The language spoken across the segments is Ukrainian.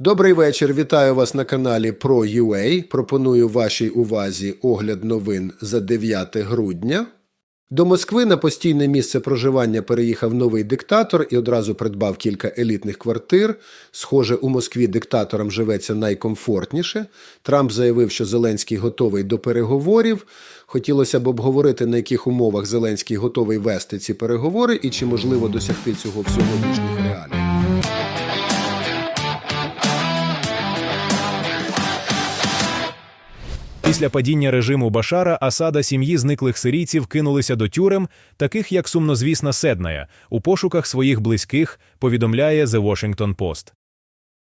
Добрий вечір. Вітаю вас на каналі Pro.ua. Пропоную вашій увазі огляд новин за 9 грудня. До Москви на постійне місце проживання переїхав новий диктатор і одразу придбав кілька елітних квартир. Схоже, у Москві диктаторам живеться найкомфортніше. Трамп заявив, що Зеленський готовий до переговорів. Хотілося б обговорити, на яких умовах Зеленський готовий вести ці переговори і чи можливо досягти цього в сьогоднішніх реаліях. Після падіння режиму Башара Асада сім'ї зниклих сирійців кинулися до тюрем, таких як сумнозвісна Седная, у пошуках своїх близьких, повідомляє The Washington Post.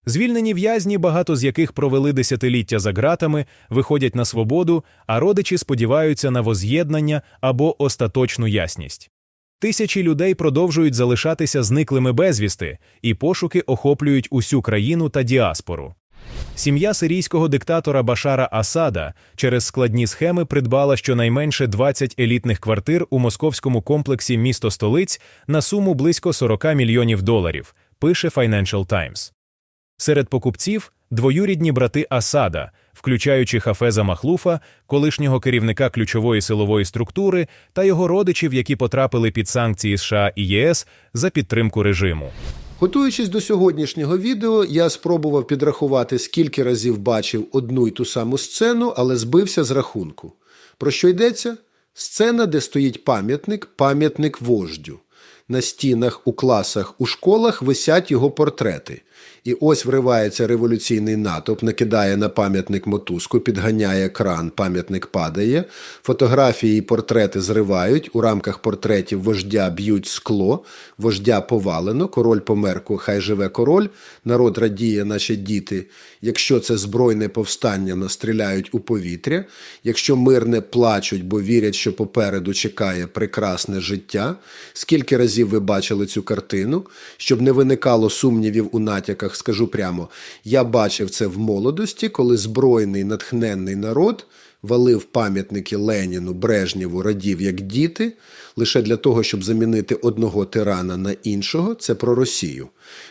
Звільнені в'язні, багато з яких провели десятиліття за ґратами, виходять на свободу, а родичі сподіваються на воз'єднання або остаточну ясність. Тисячі людей продовжують залишатися зниклими безвісти, і пошуки охоплюють усю країну та діаспору. Сім'я сирійського диктатора Башара Асада через складні схеми придбала щонайменше 20 елітних квартир у московському комплексі місто столиць на суму близько 40 мільйонів доларів, пише Financial Times. Серед покупців двоюрідні брати Асада, включаючи Хафеза Махлуфа, колишнього керівника ключової силової структури, та його родичів, які потрапили під санкції США і ЄС за підтримку режиму. Готуючись до сьогоднішнього відео, я спробував підрахувати, скільки разів бачив одну й ту саму сцену, але збився з рахунку. Про що йдеться? Сцена, де стоїть пам'ятник, пам'ятник вождю. На стінах, у класах, у школах висять його портрети. І ось вривається революційний натовп, накидає на пам'ятник мотузку, підганяє кран, пам'ятник падає. Фотографії і портрети зривають. У рамках портретів вождя б'ють скло, вождя повалено, король помер, хай живе король, народ радіє, наші діти. Якщо це збройне повстання, настріляють у повітря. Якщо мирне плачуть, бо вірять, що попереду чекає прекрасне життя. Скільки разів ви бачили цю картину, щоб не виникало сумнівів у натяках, скажу прямо, я бачив це в молодості, коли збройний натхненний народ валив пам'ятники Леніну, Брежнєву, радів як діти, лише для того, щоб замінити одного тирана на іншого. Це про Росію.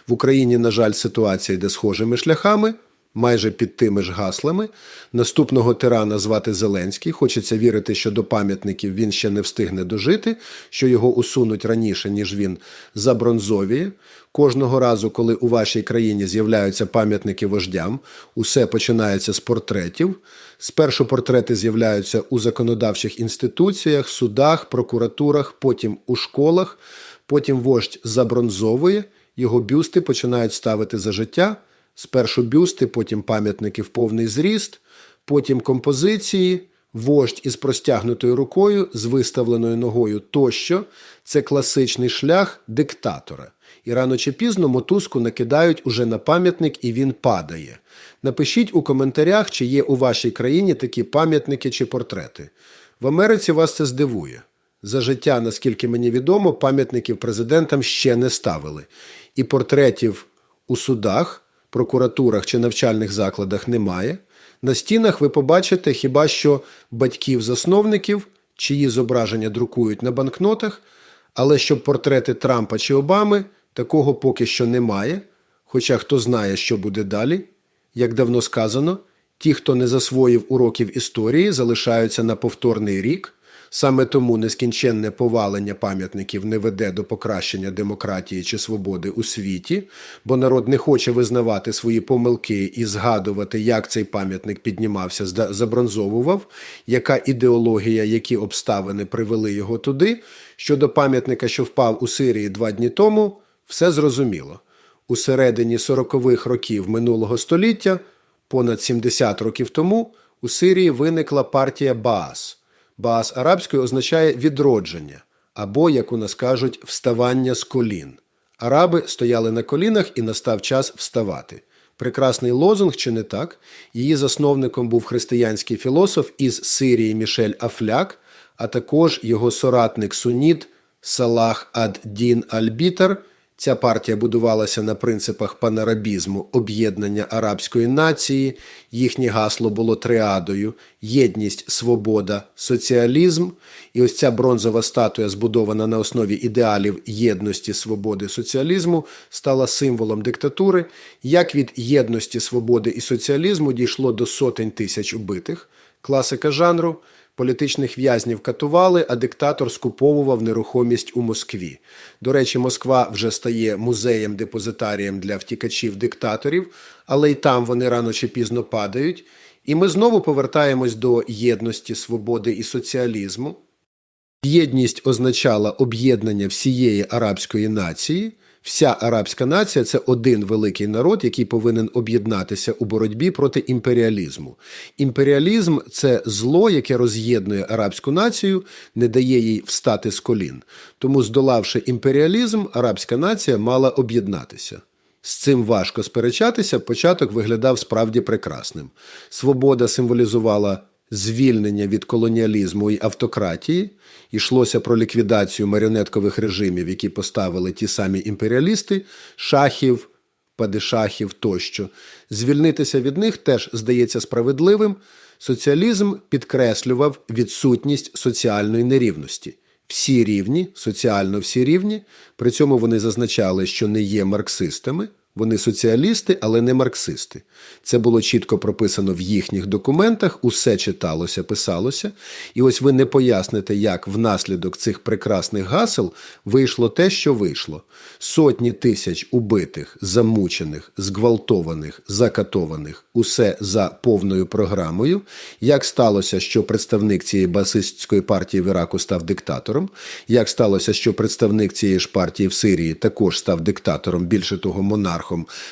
В Україні, на жаль, ситуація йде схожими шляхами. Майже під тими ж гаслами. Наступного тирана звати Зеленський. Хочеться вірити, що до пам'ятників він ще не встигне дожити, що його усунуть раніше, ніж він забронзовіє. Кожного разу, коли у вашій країні з'являються пам'ятники вождям, усе починається з портретів. Спершу портрети з'являються у законодавчих інституціях, судах, прокуратурах, потім у школах, потім вождь забронзовує, його бюсти починають ставити за життя. Спершу бюсти, потім пам'ятники в повний зріст, потім композиції, вождь із простягнутою рукою, з виставленою ногою тощо. Це класичний шлях диктатора. І рано чи пізно мотузку накидають уже на пам'ятник і він падає. Напишіть у коментарях, чи є у вашій країні такі пам'ятники чи портрети. В Америці вас це здивує. За життя, наскільки мені відомо, пам'ятників президентам ще не ставили. І портретів у судах прокуратурах чи навчальних закладах немає. На стінах ви побачите хіба що батьків-засновників, чиї зображення друкують на банкнотах, але щоб портрети Трампа чи Обами, такого поки що немає. Хоча хто знає, що буде далі. Як давно сказано, ті, хто не засвоїв уроків історії, залишаються на повторний рік. Саме тому нескінченне повалення пам'ятників не веде до покращення демократії чи свободи у світі, бо народ не хоче визнавати свої помилки і згадувати, як цей пам'ятник піднімався, забронзовував, яка ідеологія, які обставини привели його туди. Щодо пам'ятника, що впав у Сирії два дні тому, все зрозуміло. У середині 40-х років минулого століття, понад 70 років тому, у Сирії виникла партія Баас. Баас арабською означає відродження або, як у нас кажуть, вставання з колін. Араби стояли на колінах і настав час вставати. Прекрасний лозунг, чи не так? Її засновником був християнський філософ із Сирії Мішель Афляк, а також його соратник суніт Салах ад-Дін Аль-Бітер, Ця партія будувалася на принципах панарабізму, об'єднання арабської нації. Їхнє гасло було триадою: єдність, свобода, соціалізм. І ось ця бронзова статуя, збудована на основі ідеалів єдності, свободи, соціалізму, стала символом диктатури. Як від єдності, свободи і соціалізму дійшло до сотень тисяч убитих, класика жанру. Політичних в'язнів катували, а диктатор скуповував нерухомість у Москві. До речі, Москва вже стає музеєм-депозитарієм для втікачів диктаторів, але й там вони рано чи пізно падають. І ми знову повертаємось до єдності, свободи і соціалізму. Єдність означала об'єднання всієї арабської нації. Вся арабська нація це один великий народ, який повинен об'єднатися у боротьбі проти імперіалізму. Імперіалізм це зло, яке роз'єднує арабську націю, не дає їй встати з колін. Тому, здолавши імперіалізм, арабська нація мала об'єднатися. З цим важко сперечатися. Початок виглядав справді прекрасним. Свобода символізувала звільнення від колоніалізму і автократії. Йшлося про ліквідацію маріонеткових режимів, які поставили ті самі імперіалісти, шахів, падишахів тощо. Звільнитися від них теж здається справедливим. Соціалізм підкреслював відсутність соціальної нерівності. Всі рівні, соціально всі рівні. При цьому вони зазначали, що не є марксистами. Вони соціалісти, але не марксисти. Це було чітко прописано в їхніх документах, усе читалося, писалося. І ось ви не поясните, як внаслідок цих прекрасних гасел вийшло те, що вийшло. Сотні тисяч убитих, замучених, зґвалтованих, закатованих, усе за повною програмою. Як сталося, що представник цієї басистської партії в Іраку став диктатором? Як сталося, що представник цієї ж партії в Сирії також став диктатором, більше того, монархом?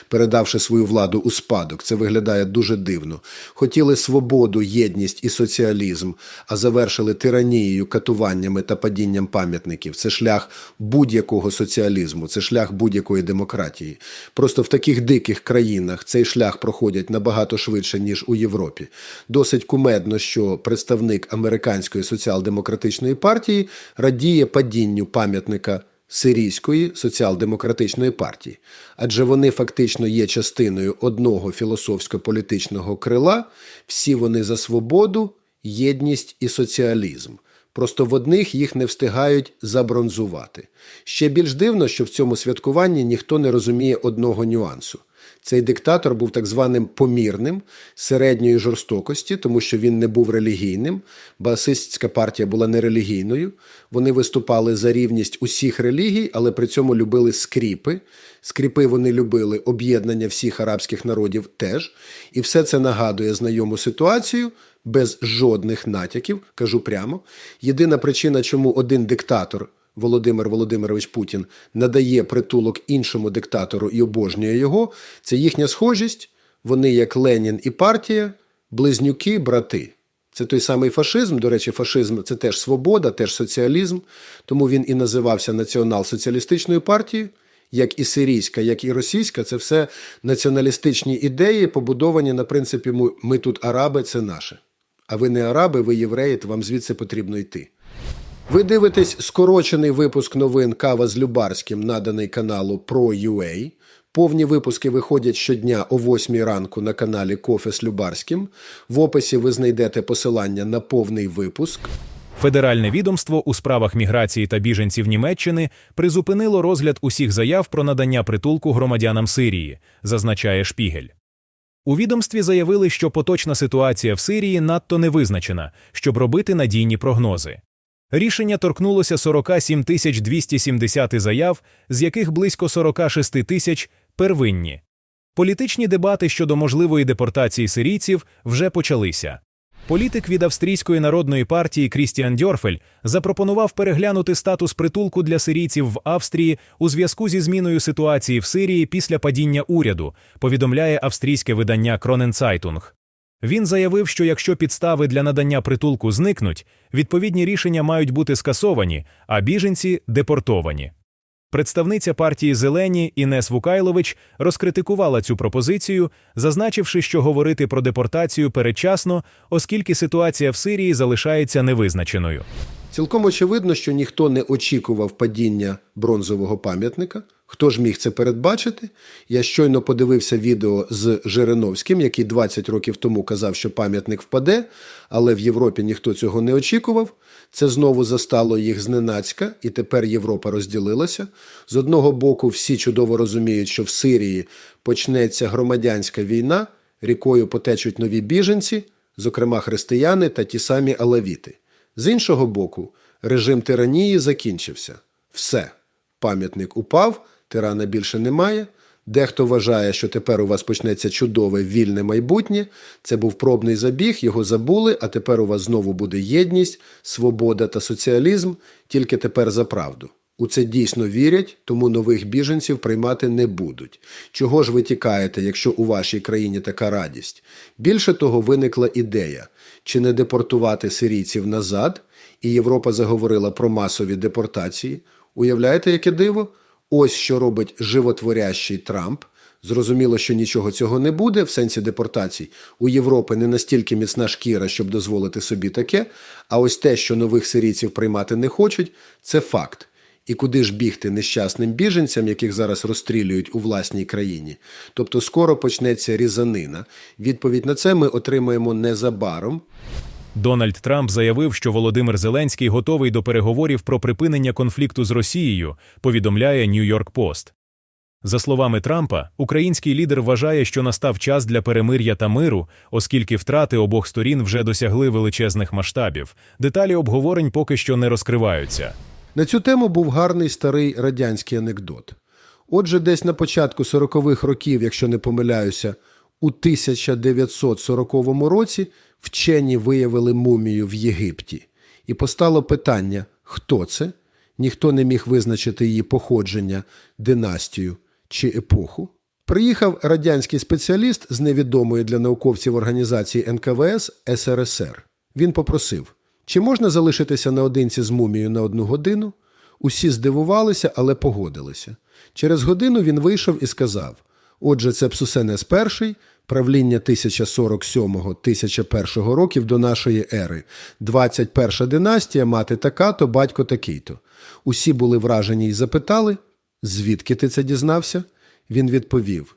Передавши свою владу у спадок. Це виглядає дуже дивно. Хотіли свободу, єдність і соціалізм, а завершили тиранією, катуваннями та падінням пам'ятників. Це шлях будь-якого соціалізму, це шлях будь-якої демократії. Просто в таких диких країнах цей шлях проходять набагато швидше, ніж у Європі. Досить кумедно, що представник американської соціал-демократичної партії радіє падінню пам'ятника Сирійської соціал-демократичної партії, адже вони фактично є частиною одного філософсько-політичного крила, всі вони за свободу, єдність і соціалізм. Просто в одних їх не встигають забронзувати. Ще більш дивно, що в цьому святкуванні ніхто не розуміє одного нюансу. Цей диктатор був так званим помірним середньої жорстокості, тому що він не був релігійним. Басистська партія була нерелігійною. Вони виступали за рівність усіх релігій, але при цьому любили скріпи. Скріпи вони любили об'єднання всіх арабських народів теж. І все це нагадує знайому ситуацію без жодних натяків, кажу прямо. Єдина причина, чому один диктатор. Володимир Володимирович Путін надає притулок іншому диктатору і обожнює його, це їхня схожість. Вони, як Ленін і партія, близнюки, брати. Це той самий фашизм. До речі, фашизм це теж свобода, теж соціалізм. Тому він і називався Націонал-соціалістичною партією, як і сирійська, як і російська. Це все націоналістичні ідеї, побудовані на принципі ми тут араби, це наше. А ви не араби, ви євреї, то вам звідси потрібно йти. Ви дивитесь скорочений випуск новин Кава з Любарським, наданий каналу Pro.ua. Повні випуски виходять щодня о 8 ранку на каналі Кофе з Любарським. В описі ви знайдете посилання на повний випуск. Федеральне відомство у справах міграції та біженців Німеччини призупинило розгляд усіх заяв про надання притулку громадянам Сирії, зазначає Шпігель. У відомстві заявили, що поточна ситуація в Сирії надто невизначена, щоб робити надійні прогнози. Рішення торкнулося 47 тисяч 270 заяв, з яких близько 46 тисяч первинні. Політичні дебати щодо можливої депортації сирійців вже почалися. Політик від Австрійської народної партії Крістіан Дьорфель запропонував переглянути статус притулку для сирійців в Австрії у зв'язку зі зміною ситуації в Сирії після падіння уряду, повідомляє австрійське видання Кроненцайтунг. Він заявив, що якщо підстави для надання притулку зникнуть, відповідні рішення мають бути скасовані, а біженці депортовані. Представниця партії Зелені Інес Вукайлович розкритикувала цю пропозицію, зазначивши, що говорити про депортацію передчасно, оскільки ситуація в Сирії залишається невизначеною. Цілком очевидно, що ніхто не очікував падіння бронзового пам'ятника. Хто ж міг це передбачити? Я щойно подивився відео з Жириновським, який 20 років тому казав, що пам'ятник впаде, але в Європі ніхто цього не очікував. Це знову застало їх зненацька, і тепер Європа розділилася. З одного боку, всі чудово розуміють, що в Сирії почнеться громадянська війна, рікою потечуть нові біженці, зокрема християни та ті самі алавіти. З іншого боку, режим тиранії закінчився. Все. Пам'ятник упав, тирана більше немає. Дехто вважає, що тепер у вас почнеться чудове вільне майбутнє. Це був пробний забіг, його забули, а тепер у вас знову буде єдність, свобода та соціалізм, тільки тепер за правду. У це дійсно вірять, тому нових біженців приймати не будуть. Чого ж ви тікаєте, якщо у вашій країні така радість? Більше того, виникла ідея, чи не депортувати сирійців назад, і Європа заговорила про масові депортації. Уявляєте, яке диво? Ось що робить животворящий Трамп. Зрозуміло, що нічого цього не буде в сенсі депортацій. У Європи не настільки міцна шкіра, щоб дозволити собі таке. А ось те, що нових сирійців приймати не хочуть, це факт. І куди ж бігти нещасним біженцям, яких зараз розстрілюють у власній країні? Тобто скоро почнеться різанина. Відповідь на це ми отримаємо незабаром. Дональд Трамп заявив, що Володимир Зеленський готовий до переговорів про припинення конфлікту з Росією, повідомляє Нью-Йорк Пост. За словами Трампа, український лідер вважає, що настав час для перемир'я та миру, оскільки втрати обох сторін вже досягли величезних масштабів. Деталі обговорень поки що не розкриваються. На цю тему був гарний старий радянський анекдот. Отже, десь на початку 40-х років, якщо не помиляюся, у 1940 році вчені виявили мумію в Єгипті. І постало питання, хто це? Ніхто не міг визначити її походження, династію чи епоху. Приїхав радянський спеціаліст з невідомої для науковців організації НКВС СРСР. Він попросив, чи можна залишитися наодинці з мумією на одну годину? Усі здивувалися, але погодилися. Через годину він вийшов і сказав: Отже, це Псусенес І, правління 1047-1001 років до нашої ери, 21 династія, мати така-то, батько такий-то. Усі були вражені і запитали, звідки ти це дізнався? Він відповів.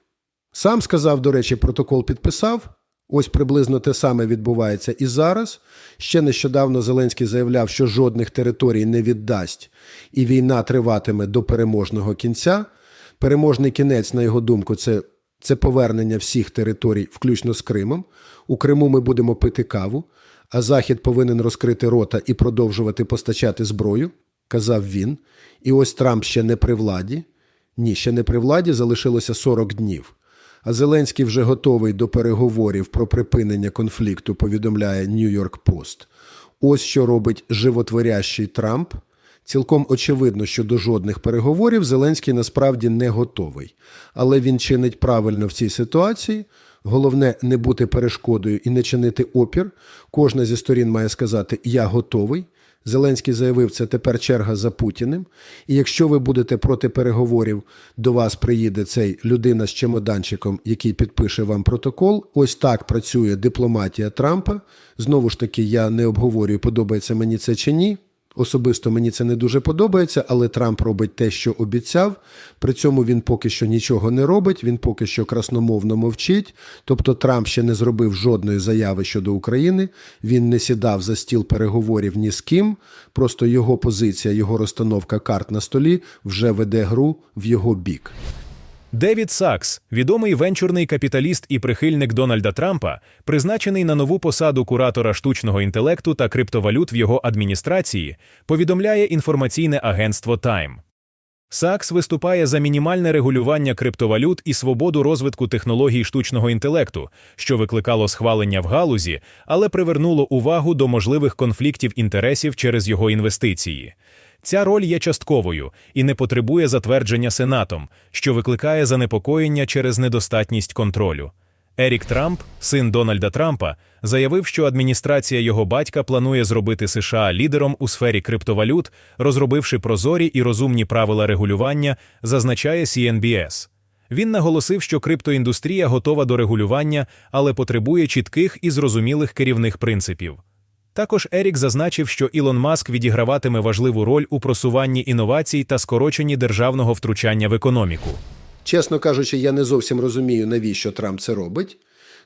Сам сказав, до речі, протокол підписав. Ось приблизно те саме відбувається і зараз. Ще нещодавно Зеленський заявляв, що жодних територій не віддасть, і війна триватиме до переможного кінця. Переможний кінець, на його думку, це, це повернення всіх територій, включно з Кримом. У Криму ми будемо пити каву, а Захід повинен розкрити рота і продовжувати постачати зброю, казав він. І ось Трамп ще не при владі. Ні, ще не при владі залишилося 40 днів. А Зеленський вже готовий до переговорів про припинення конфлікту, повідомляє Нью-Йорк Пост. Ось що робить животворящий Трамп. Цілком очевидно, що до жодних переговорів Зеленський насправді не готовий. Але він чинить правильно в цій ситуації. Головне не бути перешкодою і не чинити опір. Кожна зі сторін має сказати Я готовий. Зеленський заявив, це тепер черга за Путіним. І якщо ви будете проти переговорів, до вас приїде цей людина з чемоданчиком, який підпише вам протокол. Ось так працює дипломатія Трампа. Знову ж таки, я не обговорюю, подобається мені це чи ні. Особисто мені це не дуже подобається, але Трамп робить те, що обіцяв. При цьому він поки що нічого не робить, він поки що красномовно мовчить. Тобто Трамп ще не зробив жодної заяви щодо України. Він не сідав за стіл переговорів ні з ким. Просто його позиція, його розстановка карт на столі вже веде гру в його бік. Девід Сакс, відомий венчурний капіталіст і прихильник Дональда Трампа, призначений на нову посаду куратора штучного інтелекту та криптовалют в його адміністрації, повідомляє інформаційне агентство Time. Сакс виступає за мінімальне регулювання криптовалют і свободу розвитку технологій штучного інтелекту, що викликало схвалення в галузі, але привернуло увагу до можливих конфліктів інтересів через його інвестиції. Ця роль є частковою і не потребує затвердження Сенатом, що викликає занепокоєння через недостатність контролю. Ерік Трамп, син Дональда Трампа, заявив, що адміністрація його батька планує зробити США лідером у сфері криптовалют, розробивши прозорі і розумні правила регулювання, зазначає CNBS. Він наголосив, що криптоіндустрія готова до регулювання, але потребує чітких і зрозумілих керівних принципів. Також Ерік зазначив, що Ілон Маск відіграватиме важливу роль у просуванні інновацій та скороченні державного втручання в економіку. Чесно кажучи, я не зовсім розумію, навіщо Трамп це робить.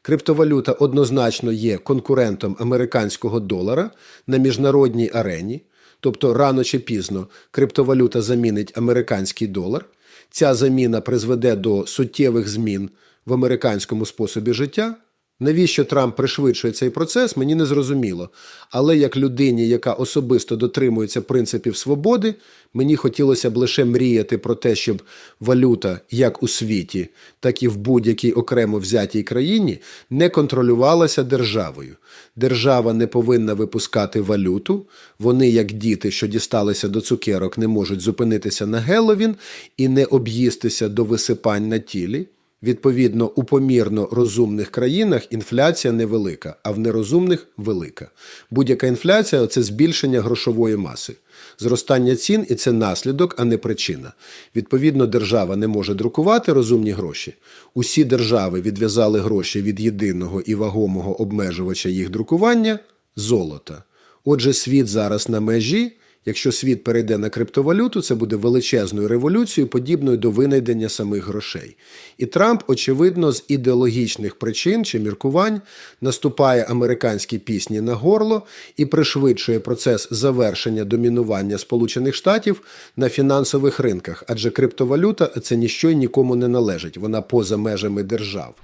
Криптовалюта однозначно є конкурентом американського долара на міжнародній арені. Тобто рано чи пізно криптовалюта замінить американський долар. Ця заміна призведе до суттєвих змін в американському способі життя. Навіщо Трамп пришвидшує цей процес, мені не зрозуміло. Але як людині, яка особисто дотримується принципів свободи, мені хотілося б лише мріяти про те, щоб валюта як у світі, так і в будь-якій окремо взятій країні не контролювалася державою. Держава не повинна випускати валюту. Вони, як діти, що дісталися до цукерок, не можуть зупинитися на Геловін і не об'їстися до висипань на тілі. Відповідно, у помірно розумних країнах інфляція невелика, а в нерозумних велика. Будь-яка інфляція це збільшення грошової маси. Зростання цін і це наслідок, а не причина. Відповідно, держава не може друкувати розумні гроші. Усі держави відв'язали гроші від єдиного і вагомого обмежувача їх друкування золота. Отже, світ зараз на межі. Якщо світ перейде на криптовалюту, це буде величезною революцією, подібною до винайдення самих грошей. І Трамп, очевидно, з ідеологічних причин чи міркувань наступає американській пісні на горло і пришвидшує процес завершення домінування Сполучених Штатів на фінансових ринках, адже криптовалюта це ніщо й нікому не належить, вона поза межами держав.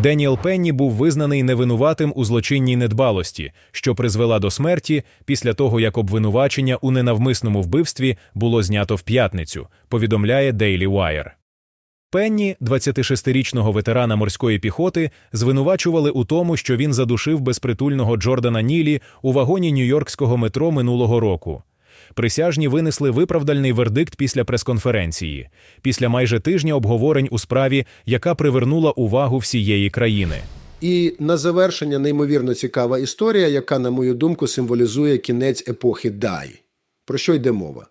Деніел Пенні був визнаний невинуватим у злочинній недбалості, що призвела до смерті після того, як обвинувачення у ненавмисному вбивстві було знято в п'ятницю, повідомляє Daily Wire. Пенні, 26-річного ветерана морської піхоти, звинувачували у тому, що він задушив безпритульного Джордана Нілі у вагоні нью-йоркського метро минулого року. Присяжні винесли виправдальний вердикт після прес-конференції, після майже тижня обговорень у справі, яка привернула увагу всієї країни. І на завершення неймовірно цікава історія, яка, на мою думку, символізує кінець епохи Дай. Про що йде мова?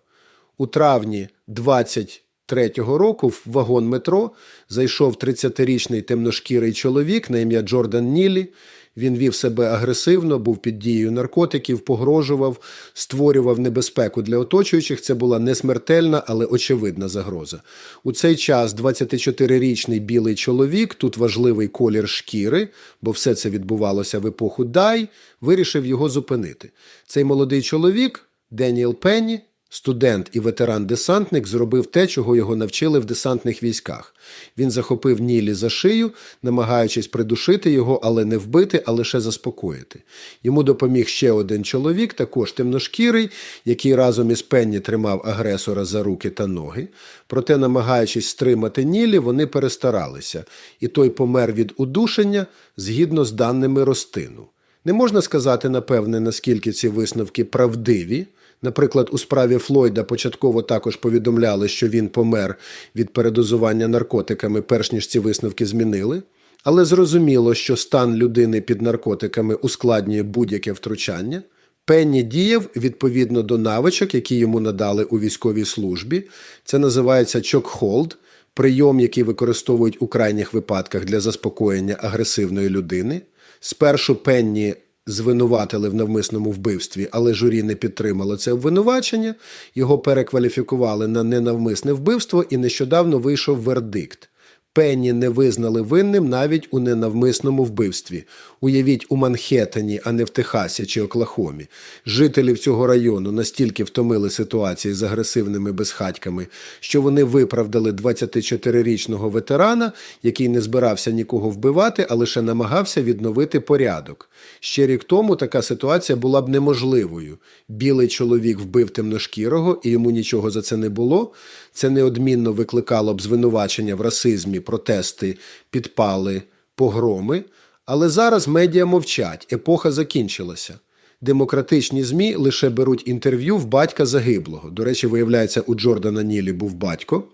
У травні 23-го року в вагон метро зайшов 30-річний темношкірий чоловік на ім'я Джордан Нілі. Він вів себе агресивно, був під дією наркотиків, погрожував, створював небезпеку для оточуючих. Це була не смертельна, але очевидна загроза. У цей час 24-річний білий чоловік, тут важливий колір шкіри, бо все це відбувалося в епоху Дай, вирішив його зупинити. Цей молодий чоловік, Деніел Пенні, Студент і ветеран-десантник зробив те, чого його навчили в десантних військах. Він захопив Нілі за шию, намагаючись придушити його, але не вбити, а лише заспокоїти. Йому допоміг ще один чоловік, також темношкірий, який разом із Пенні тримав агресора за руки та ноги. Проте, намагаючись стримати Нілі, вони перестаралися, і той помер від удушення згідно з даними Ростину. Не можна сказати, напевне, наскільки ці висновки правдиві. Наприклад, у справі Флойда початково також повідомляли, що він помер від передозування наркотиками, перш ніж ці висновки змінили. Але зрозуміло, що стан людини під наркотиками ускладнює будь-яке втручання. Пенні діяв відповідно до навичок, які йому надали у військовій службі. Це називається чокхолд, прийом, який використовують у крайніх випадках для заспокоєння агресивної людини. Спершу Пенні звинуватили в навмисному вбивстві, але журі не підтримало це обвинувачення. Його перекваліфікували на ненавмисне вбивство, і нещодавно вийшов вердикт. Пенні не визнали винним навіть у ненавмисному вбивстві. Уявіть у Манхеттені, а не в Техасі чи Оклахомі. Жителів цього району настільки втомили ситуації з агресивними безхатьками, що вони виправдали 24-річного ветерана, який не збирався нікого вбивати, а лише намагався відновити порядок. Ще рік тому така ситуація була б неможливою. Білий чоловік вбив темношкірого, і йому нічого за це не було. Це неодмінно викликало б звинувачення в расизмі, протести, підпали, погроми. Але зараз медіа мовчать, епоха закінчилася. Демократичні ЗМІ лише беруть інтерв'ю в батька загиблого. До речі, виявляється, у Джордана Нілі був батько.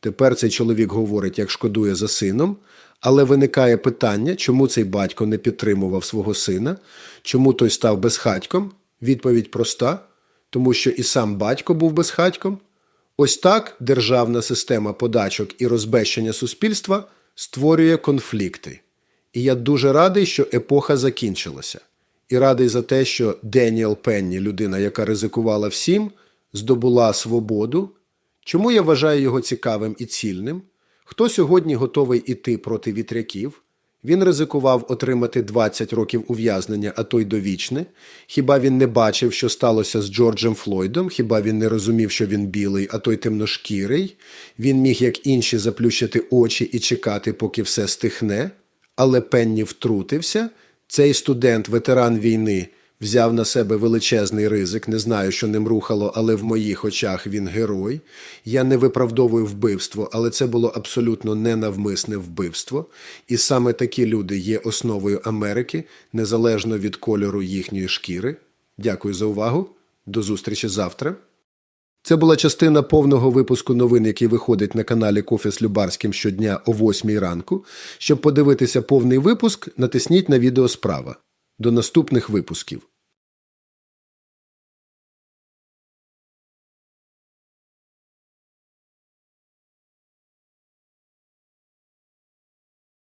Тепер цей чоловік говорить, як шкодує за сином. Але виникає питання, чому цей батько не підтримував свого сина, чому той став безхатьком? Відповідь проста: тому що і сам батько був безхатьком. Ось так державна система подачок і розбещення суспільства створює конфлікти. І я дуже радий, що епоха закінчилася. і радий за те, що Деніел Пенні, людина, яка ризикувала всім, здобула свободу. Чому я вважаю його цікавим і цільним? Хто сьогодні готовий іти проти вітряків? Він ризикував отримати 20 років ув'язнення, а то й довічне. Хіба він не бачив, що сталося з Джорджем Флойдом? Хіба він не розумів, що він білий, а той темношкірий? Він міг, як інші, заплющити очі і чекати, поки все стихне. Але Пенні втрутився. Цей студент, ветеран війни, взяв на себе величезний ризик. Не знаю, що ним рухало, але в моїх очах він герой. Я не виправдовую вбивство, але це було абсолютно ненавмисне вбивство. І саме такі люди є основою Америки, незалежно від кольору їхньої шкіри. Дякую за увагу. До зустрічі завтра. Це була частина повного випуску новин, який виходить на каналі Кофе з Любарським щодня о 8 ранку. Щоб подивитися повний випуск, натисніть на відео справа. До наступних випусків.